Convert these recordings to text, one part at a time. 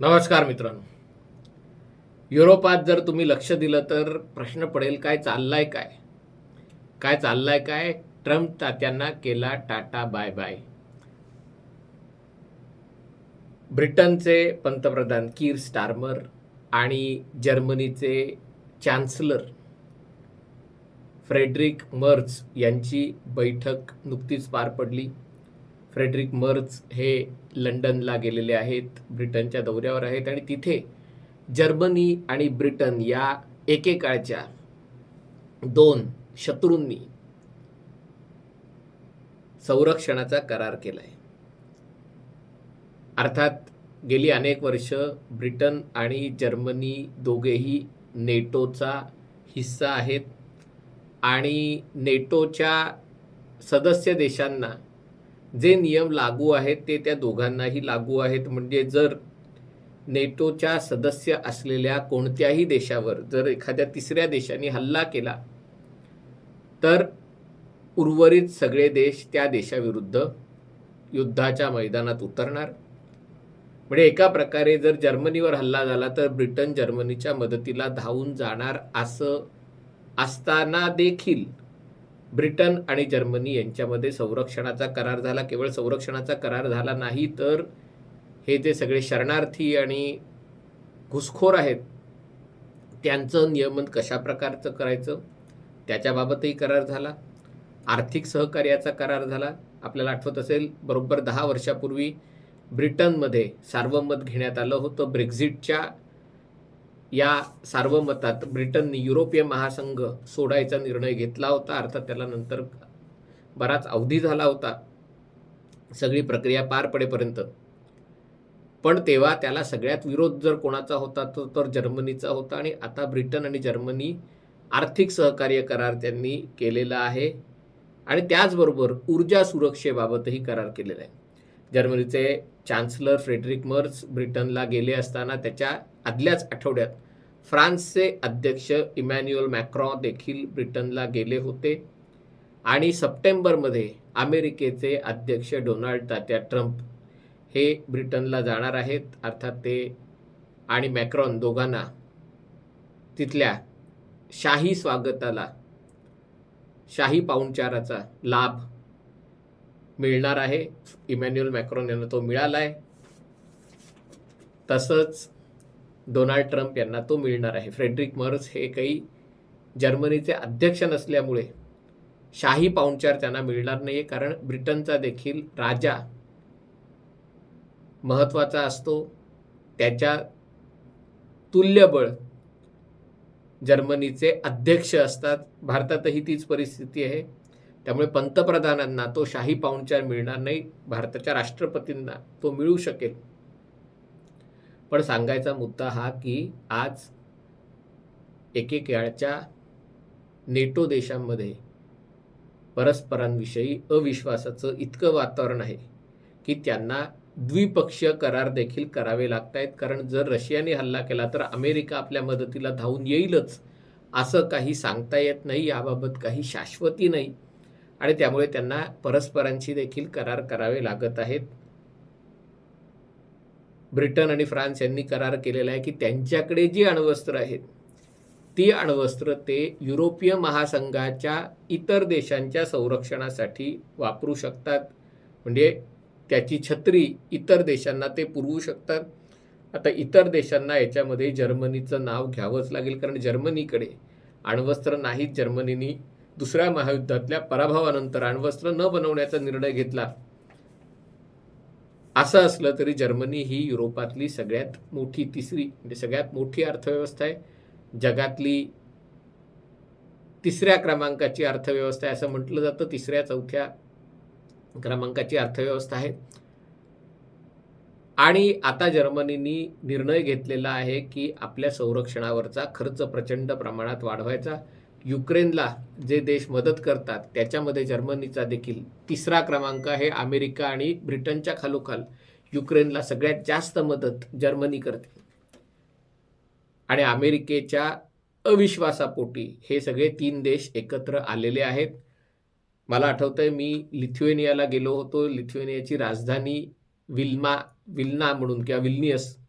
नमस्कार मित्रांनो. युरोपात जर तुम्ही लक्ष दिलं तर प्रश्न पडेल काय चाललाय काय? काय चाललाय काय? ट्रम्प तात्यांना केला टाटा बाय बाय. ब्रिटनचे पंतप्रधान कीर स्टार्मर आणि जर्मनीचे चान्सलर फ्रेडरिक मर्ज यांची बैठक नुकतीच पार पडली. फ्रेडरिक मर्ज हे लंडनला गेलेले आहेत ब्रिटनच्या दौऱ्यावर आहेत आणि तिथे जर्मनी आणि ब्रिटन या एकेकाळच्या दोन शत्रूंनी संरक्षणाचा करार केला आहे अर्थात गेली अनेक वर्ष ब्रिटन आणि जर्मनी दोघेही नेटोचा हिस्सा आहेत आणि नेटोच्या सदस्य देशांना जे नियम लागू आहेत ते त्या दोघांनाही लागू आहेत. म्हणजे जर नेटोच्या सदस्य असलेल्या कोणत्याही देशावर जर एखाद्या तिसऱ्या देशाने हल्ला केला तर उर्वरित सगळे देश त्या देशाविरुद्ध युद्धाच्या मैदानात उतरणार. म्हणजे एका प्रकारे जर जर्मनीवर हल्ला झाला तर ब्रिटन जर्मनीच्या मदतीला धावून जाणार असं असताना देखील ब्रिटन आणि जर्मनी यांच्यामध्ये संरक्षणाचा करार झाला. केवळ संरक्षणाचा करार झाला नाही तर हे जे सगळे शरणार्थी आणि घुसखोर आहेत त्यांचं नियमन कशा प्रकारचं करायचं? त्याच्याबाबतही करार झाला. आर्थिक सहकार्याचा करार झाला. आपल्याला आठवत असेल बरोबर दहा वर्षापूर्वी ब्रिटनमध्ये सार्वमत घेण्यात आलं होतं. ब्रेक्झिटच्या या सार्वमतात ब्रिटनने युरोपीय महासंघ सोडायचा निर्णय घेतला होता. अर्थात त्याला नंतर बराच अवधी झाला होता. सगळी प्रक्रिया पार पडेपर्यंत. पण तेव्हा त्याला सगळ्यात विरोध जर कोणाचा होता तो तर जर्मनीचा होता आणि आता ब्रिटन आणि जर्मनी आर्थिक सहकार्य करार त्यांनी केलेला आहे. आणि त्याचबरोबर ऊर्जा सुरक्षेबाबतही करार केलेला आहे. जर्मनीचे चान्सलर फ्रेडरिक मर्स ब्रिटनला गेले असताना त्याच्या आदल्याच आठवड्यात फ्रान्सचे अध्यक्ष इमॅन्युअल मॅक्रॉ देखील ब्रिटनला गेले होते. आणि सप्टेंबरमध्ये अमेरिकेचे अध्यक्ष डोनाल्ड तात्या ट्रम्प हे ब्रिटनला जाणार आहेत. अर्थात ते आणि मॅक्रॉन दोघांना तिथल्या शाही स्वागताला शाही पाहुणचाराचा लाभ मिळणार आहे. इमॅन्युअल मॅक्रॉन यांना तो मिळाला आहे तसंच डोनाल्ड ट्रम्प यांना तो मिळणार आहे. फ्रेडरिक मर्स हे काही जर्मनीचे अध्यक्ष नसल्यामुळे शाही पाहुणचार त्यांना मिळणार नाही कारण ब्रिटनचा देखील राजा महत्त्वाचा असतो. त्याच्या तुल्यबळ जर्मनीचे अध्यक्ष असतात. भारतातही तीच परिस्थिती आहे. त्यामुळे पंतप्रधानांना तो शाही पाहुणचार मिळणार नाही. भारताच्या राष्ट्रपतींना तो मिळू शकेल. पण सांगायचा मुद्दा हा की आज एकेकाळच्या नेटो देशांमध्ये परस्परांविषयी अविश्वासाचं इतकं वातावरण आहे की त्यांना द्विपक्षीय करार देखील करावे लागत आहेत कारण जर रशियाने हल्ला केला तर अमेरिका आपल्या मदतीला धावून येईलच असं काही सांगता येत नाही. याबाबत काही शाश्वती नाही. आणि त्यामुळे त्यांना परस्परांशी देखील करार करावे लागत आहेत. ब्रिटन आणि फ्रान्स यांनी करार केलेला आहे की त्यांच्याकडे जी अण्वस्त्र आहेत ती अण्वस्त्र ते युरोपीय महासंघाच्या इतर देशांच्या संरक्षणासाठी वापरू शकतात. म्हणजे त्याची छत्री इतर देशांना ते पुरवू शकतात. आता इतर देशांना याच्यामध्ये जर्मनीचं नाव घ्यावंच लागेल कारण जर्मनीकडे अण्वस्त्र नाहीत. जर्मनीनी दुसऱ्या महायुद्धातल्या पराभवानंतर अण्वस्त्र न बनवण्याचा निर्णय घेतला. असं असलं तरी जर्मनी ही युरोपातली सगळ्यात मोठी तिसरी म्हणजे सगळ्यात मोठी अर्थव्यवस्था आहे. जगातली तिसऱ्या क्रमांकाची अर्थव्यवस्था आहे. असं म्हटलं जातं तिसऱ्या चौथ्या क्रमांकाची अर्थव्यवस्था आहे. आणि आता जर्मनीनी निर्णय घेतलेला आहे की आपल्या संरक्षणावरचा खर्च प्रचंड प्रमाणात वाढवायचा. युक्रेनला जे देश मदत करतात त्याच्यामध्ये जर्मनीचा देखील तिसरा क्रमांक आहे. अमेरिका आणि ब्रिटनच्या खालोखाल युक्रेनला सगळ्यात जास्त मदत जर्मनी करते. आणि अमेरिकेच्या अविश्वासापोटी हे सगळे तीन देश एकत्र आलेले आहेत. मला आठवतंय मी लिथुएनियाला गेलो होतो. लिथुएनियाची राजधानी विल्मा विल्ना म्हणून किंवा विल्नियस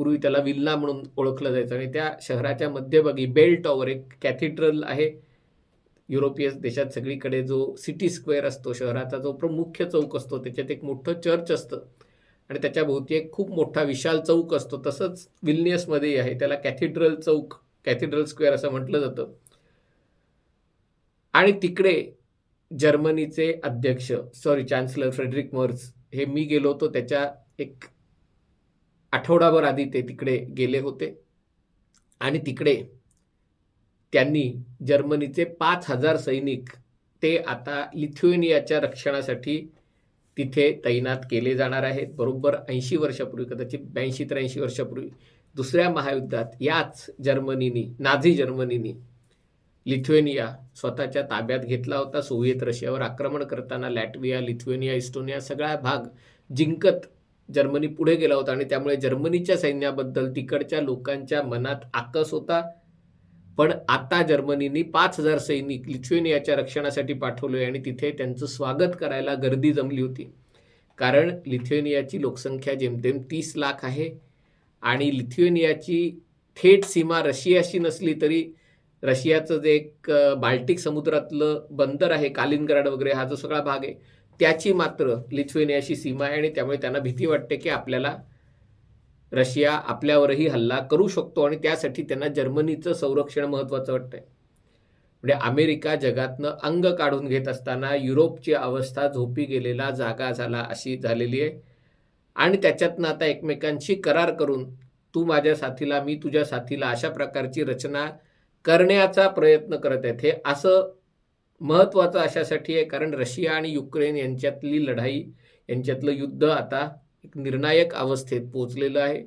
पूर्वी त्याला विल्ला म्हणून ओळखलं जायचं. आणि त्या शहराच्या मध्यभागी बेल टॉवर एक कॅथिड्रल आहे युरोपीय देशात सगळीकडे जो सिटी स्क्वेअर असतो शहराचा जो प्रमुख चौक असतो त्याच्यात एक मोठं चर्च असतं. आणि त्याच्याभोवती एक खूप मोठा विशाल चौक असतो. तसंच विल्नियसमध्येही आहे. त्याला कॅथिड्रल चौक कॅथिड्रल स्क्वेअर असं म्हटलं जातं. आणि तिकडे जर्मनीचे अध्यक्ष सॉरी चान्सलर फ्रेडरिक मर्स हे मी गेलो होतो. त्याच्या एक आठवडाभर आधी ते तिकडे गेले होते. आणि तिकडे त्यांनी जर्मनीचे पाच हजार सैनिक ते आता लिथुएनियाच्या रक्षणासाठी तिथे तैनात केले जाणार आहेत. बरोबर ऐंशी वर्षापूर्वी कदाचित ब्याऐंशी त्र्याऐंशी वर्षापूर्वी दुसऱ्या महायुद्धात याच जर्मनीनी नाझी जर्मनीनी लिथुएनिया स्वतःच्या ताब्यात घेतला होता. सोव्हिएत रशियावर आक्रमण करताना लॅटविया लिथुएनिया इस्टोनिया सगळा भाग जिंकत जर्मनी पुढे गेला होता आणि त्यामुळे जर्मनीच्या सैन्याबद्दल तिकडच्या लोकांच्या मनात आकस होता. पण आता जर्मनीने पाच हजार सैनिक लिथुएनियाच्या रक्षणासाठी पाठवले आणि तिथे त्यांचं स्वागत करायला गर्दी जमली होती. कारण लिथुएनियाची लोकसंख्या जेमतेम तीस लाख आहे आणि लिथुएनियाची थेट सीमा रशियाशी नसली तरी रशियाचं जे एक बाल्टिक समुद्रातलं बंदर आहे कालिनग्राड वगैरे हा जो सगळा भाग आहे त्याची मात्र लिथुएनियाशी सीमा आहे आणि त्यामुळे त्यांना भीती वाटते की आपल्याला रशिया आपल्यावरही हल्ला करू शकतो आणि त्यासाठी त्यांना जर्मनीचं संरक्षण महत्त्वाचं वाटतंय. म्हणजे अमेरिका जगातनं अंग काढून घेत असताना युरोपची अवस्था झोपी गेलेला जागा झाला अशी झालेली आहे. आणि त्याच्यातनं आता एकमेकांशी करार करून तू माझ्या साथीला मी तुझ्या साथीला अशा प्रकारची रचना करण्याचा प्रयत्न करत आहेत. हे असं महत्त्वाचं अशासाठी आहे कारण रशिया आणि युक्रेन यांच्यातली लढाई यांच्यातलं युद्ध आता एक निर्णायक अवस्थेत पोचलेलं आहे.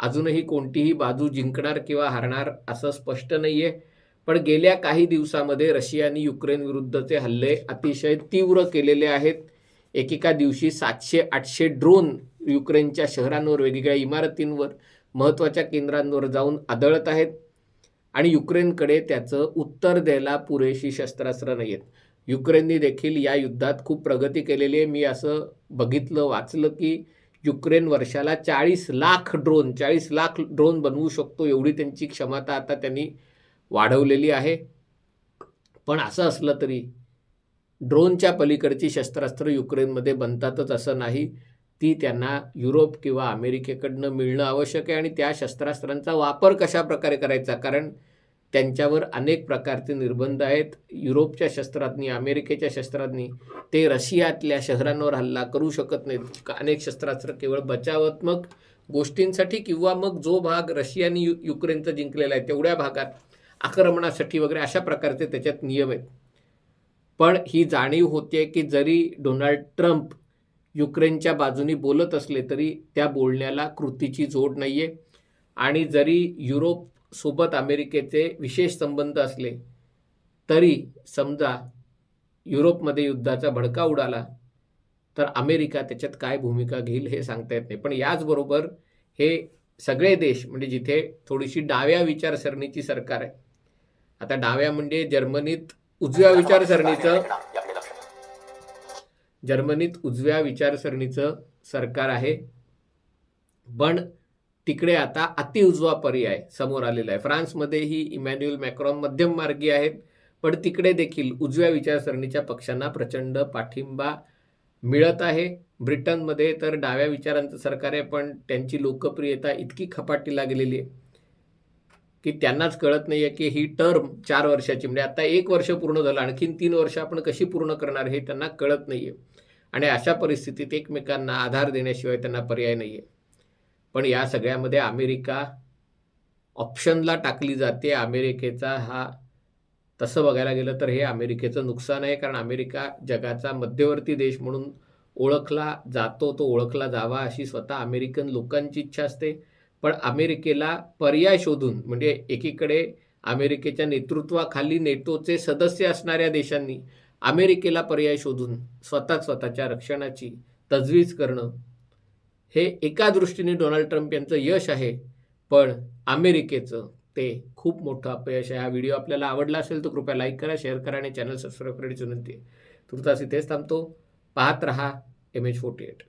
अजूनही कोणतीही बाजू जिंकणार किंवा हारणार असं स्पष्ट नाही आहे पण गेल्या काही दिवसामध्ये रशिया आणि युक्रेन विरुद्धचे हल्ले अतिशय तीव्र केलेले आहेत. एकेका दिवशी सातशे आठशे ड्रोन युक्रेनच्या शहरांवर वेगवेगळ्या इमारतींवर महत्त्वाच्या केंद्रांवर जाऊन आदळत आहेत. आणि युक्रेनकडे त्याचं उत्तर द्यायला पुरेशी शस्त्रास्त्र नाही आहेत युक्रेनने देखील या युद्धात खूप प्रगती केलेली आहे. मी असं बघितलं वाचलं की युक्रेन वर्षाला चाळीस लाख ड्रोन चाळीस लाख ड्रोन बनवू शकतो एवढी त्यांची क्षमता आता त्यांनी वाढवलेली आहे. पण असं असलं तरी ड्रोनच्या पलीकडची शस्त्रास्त्र युक्रेनमध्ये बनतातच असं नाही. ती त्यांना युरोप किंवा अमेरिकेकडनं मिळणं आवश्यक आहे आणि त्या शस्त्रास्त्रांचा वापर कशा प्रकारे करायचा? कारण त्यांच्यावर अनेक प्रकारचे निर्बंध आहेत. युरोपच्या शस्त्रांनी अमेरिकेच्या शस्त्रांनी ते रशियातल्या शहरांवर हल्ला करू शकत नाहीत. अनेक शस्त्रास्त्र केवळ बचावात्मक गोष्टींसाठी किंवा मग जो भाग रशियाने यु युक्रेनचा जिंकलेला आहे तेवढ्या भागात आक्रमणासाठी वगैरे अशा प्रकारचे त्याच्यात नियम आहेत. पण ही जाणीव होते की जरी डोनाल्ड ट्रम्प युक्रेनच्या बाजूनी बोलत असले तरी त्या बोलण्याला कृतीची जोड नाही आहे आणि जरी युरोप सोबत अमेरिकेचे विशेष संबंध असले तरी समजा युरोपमध्ये युद्धाचा भडका उडाला तर अमेरिका त्याच्यात काय भूमिका घेईल हे सांगता येत नाही. पण याचबरोबर हे सगळे देश म्हणजे जिथे थोडीशी डाव्या विचारसरणीची सरकार आहे. आता डाव्या म्हणजे जर्मनीत उजव्या विचारसरणीचं जर्मनीत उजव्या विचारसरणीचं सरकार आहे. पण तिकडे आता अतिउजवा पर्याय समोर आलेला आहे. फ्रान्समध्येही इमॅन्युअल मॅक्रॉन मध्यम मार्गी आहेत. पण तिकडे देखील उजव्या विचारसरणीच्या पक्षांना प्रचंड पाठिंबा मिळत आहे. ब्रिटनमध्ये तर डाव्या विचारांचं सरकार आहे पण त्यांची लोकप्रियता इतकी खपाटीला गेलेली आहे. की त्यांनाच कळत नाही आहे की ही टर्म चार वर्षाची म्हणजे आता एक वर्ष पूर्ण झालं आणखीन तीन वर्ष आपण कशी पूर्ण करणार हे त्यांना कळत नाही आहे आणि अशा परिस्थितीत एकमेकांना आधार देण्याशिवाय त्यांना पर्याय नाही आहे पण या सगळ्यामध्ये अमेरिका ऑप्शनला टाकली जाते. अमेरिकेचा हा तसं बघायला गेलं तर हे अमेरिकेचं नुकसान आहे कारण अमेरिका जगाचा मध्यवर्ती देश म्हणून ओळखला जातो तो ओळखला जावा अशी स्वतः अमेरिकन लोकांची इच्छा असते. पण अमेरिकेला पर्याय शोधून म्हणजे एकीकडे अमेरिकेच्या नेतृत्वाखाली नेटोचे सदस्य असणाऱ्या देशांनी अमेरिकेला पर्याय शोधून स्वतः स्वतःच्या रक्षणाची तजवीज करणं हे एका दृष्टीने डोनाल्ड ट्रम्प यांचं यश आहे. पण अमेरिकेचं ते खूप मोठं अपयश आहे. हा व्हिडिओ आपल्याला आवडला असेल तर कृपया लाईक करा शेअर करा आणि चॅनल सबस्क्राईब करण्याची विनंती आहे. तुर्तास इथेच थांबतो. पाहत रहा एम एच फोर्टी एट